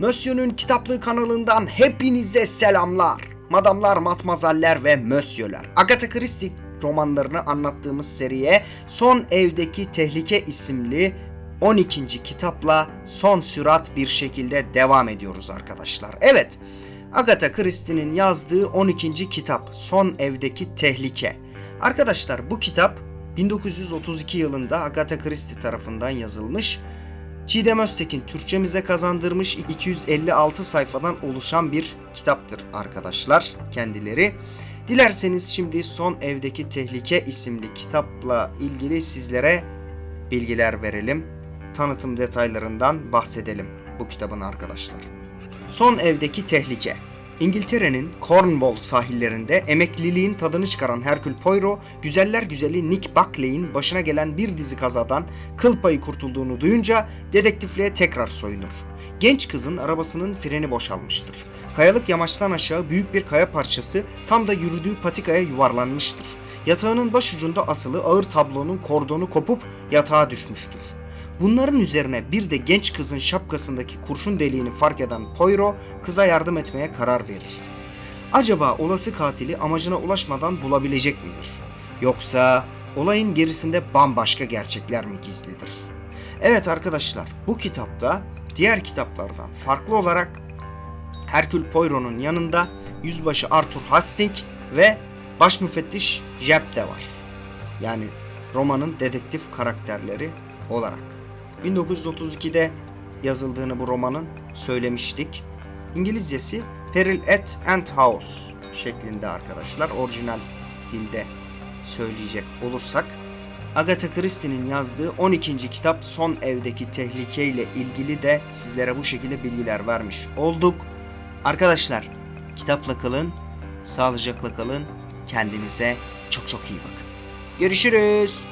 Monsieur'ün kitaplığı kanalından hepinize selamlar. Madamlar, matmazaller ve mösyöler. Agatha Christie romanlarını anlattığımız seriye Son Evdeki Tehlike isimli 12. kitapla son sürat bir şekilde devam ediyoruz arkadaşlar. Evet, Agatha Christie'nin yazdığı 12. kitap Son Evdeki Tehlike. Arkadaşlar bu kitap 1932 yılında Agatha Christie tarafından yazılmış. Çiğdem Öztekin Türkçemize kazandırmış 256 sayfadan oluşan bir kitaptır arkadaşlar kendileri. Dilerseniz şimdi Son Evdeki Tehlike isimli kitapla ilgili sizlere bilgiler verelim. Tanıtım detaylarından bahsedelim bu kitabın arkadaşlar. Son Evdeki Tehlike İngiltere'nin Cornwall sahillerinde emekliliğin tadını çıkaran Hercule Poirot, güzeller güzeli Nick Buckley'in başına gelen bir dizi kazadan kıl payı kurtulduğunu duyunca dedektifliğe tekrar soyunur. Genç kızın arabasının freni boşalmıştır. Kayalık yamaçtan aşağı büyük bir kaya parçası tam da yürüdüğü patikaya yuvarlanmıştır. Yatağının başucunda asılı ağır tablonun kordonu kopup yatağa düşmüştür. Bunların üzerine bir de genç kızın şapkasındaki kurşun deliğini fark eden Poirot kıza yardım etmeye karar verir. Acaba olası katili amacına ulaşmadan bulabilecek midir? Yoksa olayın gerisinde bambaşka gerçekler mi gizlidir? Evet arkadaşlar bu kitapta diğer kitaplardan farklı olarak Hercule Poirot'un yanında yüzbaşı Arthur Hastings ve baş müfettiş Jeb de var. Yani romanın dedektif karakterleri olarak. 1932'de yazıldığını bu romanın söylemiştik. İngilizcesi Peril at Ant House şeklinde arkadaşlar. Orijinal dilde söyleyecek olursak. Agatha Christie'nin yazdığı 12. kitap Son Evdeki Tehlike ile ilgili de sizlere bu şekilde bilgiler vermiş olduk. Arkadaşlar kitapla kalın, sağlıcakla kalın, kendinize çok çok iyi bakın. Görüşürüz.